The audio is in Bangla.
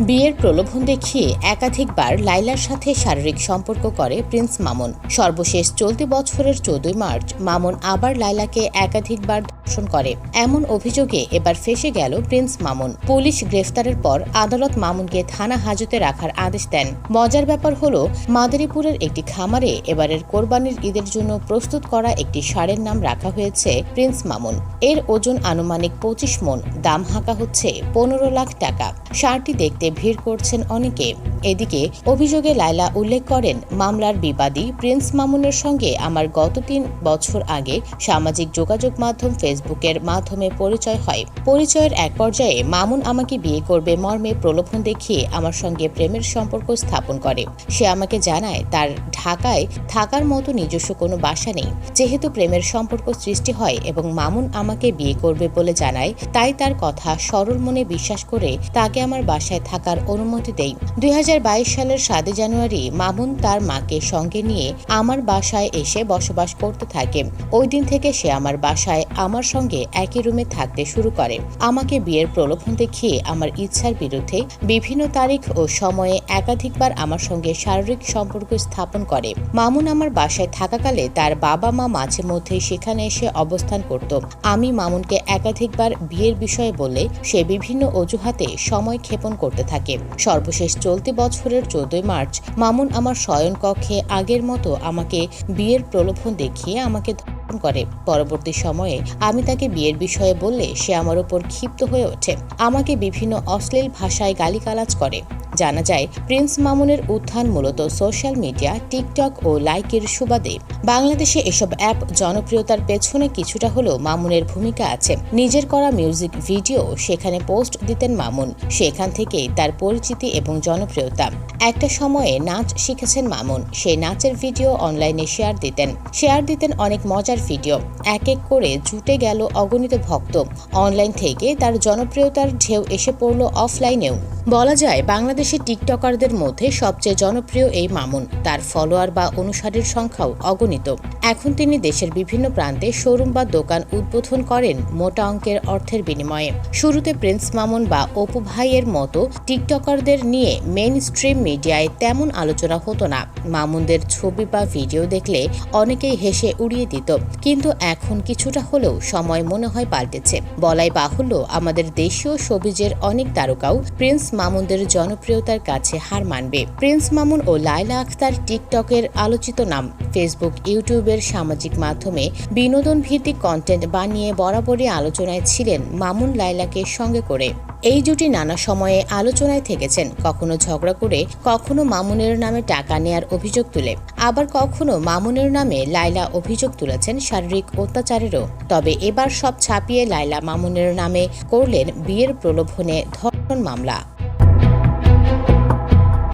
বিয়ের প্রলোভন দেখিয়ে একাধিকবার লাইলার সাথে শারীরিক সম্পর্ক করে প্রিন্স মামুন। সর্বশেষ চলতি বছরের চোদ্দই মার্চ, মামুন আবার লাইলাকে একাধিকবার ধর্ষণ করে। এমন অভিযোগে এবার ফেসে গেল প্রিন্স মামুন। পুলিশ গ্রেফতারের পর আদালত মামুনকে থানা হাজতে রাখার আদেশ দেন। মজার ব্যাপার হলো, মাদারীপুরের একটি খামারে এবারের কোরবানির ঈদের জন্য প্রস্তুত করা একটি ষাঁড়ের নাম রাখা হয়েছে প্রিন্স মামুন। এর ওজন আনুমানিক পঁচিশ মন, দাম হাঁকা হচ্ছে পনেরো লাখ টাকা। সারটি দেখতে ভিড় করছেন অনেকে। এদিকে অভিযোগে লায়লা উল্লেখ করেন, মামলার বিবাদী প্রিন্স মামুনের সঙ্গে আমার গত তিন বছর আগে সামাজিক যোগাযোগ মাধ্যম ফেসবুকের মাধ্যমে পরিচয় হয়। পরিচয়ের এক পর্যায়ে মামুন আমাকে বিয়ে করবে মর্মে প্রলোভন দেখিয়ে আমার সঙ্গে প্রেমের সম্পর্ক স্থাপন করে। সে আমাকে জানায়, তার ঢাকায় থাকার মতো নিজস্ব কোনো বাসা নেই। যেহেতু প্রেমের সম্পর্ক সৃষ্টি হয় এবং মামুন আমাকে বিয়ে করবে বলে জানায়, তাই তার কথা সরল মনে বিশ্বাস করে তাকে আমার বাসায় থাকার অনুমতি দেই। দুই হাজার বাইশ সালের সাতই জানুয়ারি মামুন তার মাকে সঙ্গে নিয়ে আমার বাসায় এসে বসবাস করতে থাকে। ওই দিন থেকে সে আমার বাসায় আমার সঙ্গে একই রুমে থাকতে শুরু করে। আমাকে বিয়ের প্রলোভন দেখিয়ে আমার ইচ্ছার বিরুদ্ধে বিভিন্ন তারিখ ও সময়ে একাধিকবার আমার সঙ্গে শারীরিক সম্পর্ক স্থাপন করে। মামুন আমার বাসায় থাকাকালে তার বাবা মা মাঝে মধ্যে সেখানে এসে অবস্থান করত। আমি মামুনকে একাধিকবার বিয়ের বিষয়ে বললে সে বিভিন্ন অজুহাতে সময় ক্ষেপণ করতে থাকে। সর্বশেষ চলতি বছরের চোদ্দই মার্চ মামুন আমার শয়নকক্ষে আগের মতো আমাকে বিয়ের প্রলোভন দেখিয়ে আমাকে ধর্ষণ করে। পরবর্তী সময়ে আমি তাকে বিয়ের বিষয়ে বললে সে আমার উপর ক্ষিপ্ত হয়ে ওঠে। আমাকে বিভিন্ন অশ্লীল ভাষায় গালিগালাজ করে। জানা যায়, প্রিন্স মামুনের উত্থান মূলত সোশ্যাল মিডিয়া, টিকটক ও লাইকের সুবাদে। বাংলাদেশে এসব অ্যাপ জনপ্রিয়তার পেছনে কিছুটা হলেও মামুনের ভূমিকা আছে। নিজের করা মিউজিক ভিডিও সেখানে পোস্ট দিতেন মামুন। সেখান থেকেই তার পরিচিতি এবং জনপ্রিয়তা। একটা সময়ে নাচ শিখেছেন মামুন। সেই নাচের ভিডিও অনলাইনে শেয়ার দিতেন। শেয়ার দিতেন অনেক মজার ভিডিও। এক এক করে জুটে গেল অগণিত ভক্ত। অনলাইন থেকে তার জনপ্রিয়তার ঢেউ এসে পড়ল অফলাইনেও। বলা যায় বাংলাদেশের টিকটকারদের মধ্যে সবচেয়ে জনপ্রিয় এই মামুন। তার ফলোয়ার বা অনুসারীর সংখ্যাও অগণিত। এখন তিনি দেশের বিভিন্ন প্রান্তে শোরুম বা দোকান উদ্বোধন করেন মোটা অঙ্কের অর্থের বিনিময়ে। শুরুতে প্রিন্স মামুন বা অপু ভাইয়ের মতো টিকটকারদের নিয়ে মেইন স্ট্রিম মিডিয়ায় তেমন আলোচনা হতো না। মামুনদের ছবি বা ভিডিও দেখলে অনেকেই হেসে উড়িয়ে দিত। কিন্তু এখন কিছুটা হলেও সময় মনে হয় পাল্টেছে। বলাই বাহুল্য, আমাদের দেশীয় সবিজের অনেক তারকাও প্রিন্স মামুনদের জনপ্রিয়তার কাছে হার মানবে। প্রিন্স মামুন ও লায়লা আখতার টিকটকের আলোচিত নাম। ফেসবুক, ইউটিউবের সামাজিক মাধ্যমে বিনোদন ভিত্তিক কন্টেন্ট বানিয়ে বরাবরই আলোচনায় ছিলেন মামুন লায়লাকে সঙ্গে করে। এই জুটি নানা সময়ে আলোচনায় থেকেছেন। কখনো ঝগড়া করে, কখনো মামুনের নামে টাকা নেয়ার অভিযোগ তুলে। আবার কখনো মামুনের নামে লাইলা অভিযোগ তুলেছেন শারীরিক অত্যাচারেরও। তবে এবার সব ছাপিয়ে লাইলা মামুনের নামে করলেন বিয়ের প্রলোভনে ধর্ষণ মামলা।